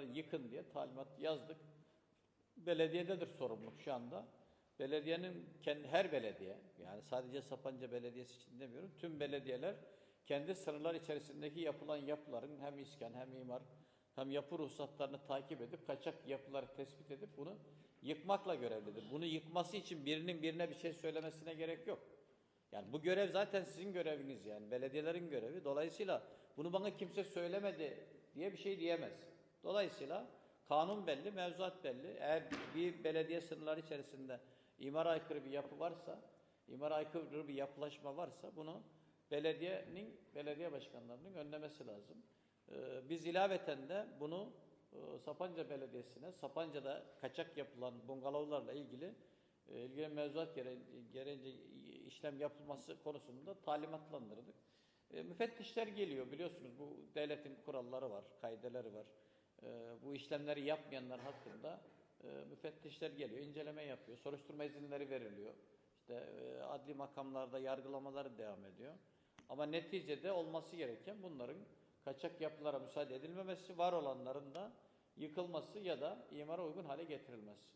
sınırları yıkın diye talimat yazdık. Belediyededir sorumluluk şu anda. Belediyenin kendi her belediye yani sadece Sapanca Belediyesi için demiyorum. Tüm belediyeler kendi sınırlar içerisindeki yapılan yapıların hem iskan hem imar hem yapı ruhsatlarını takip edip kaçak yapıları tespit edip bunu yıkmakla görevlidir. Bunu yıkması için birinin birine bir şey söylemesine gerek yok. Yani bu görev zaten sizin göreviniz yani belediyelerin görevi. Dolayısıyla bunu bana kimse söylemedi diye bir şey diyemez. Dolayısıyla kanun belli, mevzuat belli. Eğer bir belediye sınırları içerisinde imara aykırı bir yapı varsa, imara aykırı bir yapılaşma varsa bunu belediyenin, belediye başkanlarının önlemesi lazım. Ee, biz ilaveten de bunu e, Sapanca Belediyesi'ne, Sapanca'da kaçak yapılan bungalovlarla ilgili e, ilgili mevzuat gere- gereğince işlem yapılması konusunda talimatlandırdık. E, müfettişler geliyor biliyorsunuz bu devletin kuralları var, kaideleri var. E, bu işlemleri yapmayanlar hakkında e, müfettişler geliyor, inceleme yapıyor, soruşturma izinleri veriliyor. İşte e, adli makamlarda yargılamaları devam ediyor. Ama neticede olması gereken bunların kaçak yapılara müsaade edilmemesi, var olanların da yıkılması ya da imara uygun hale getirilmesi.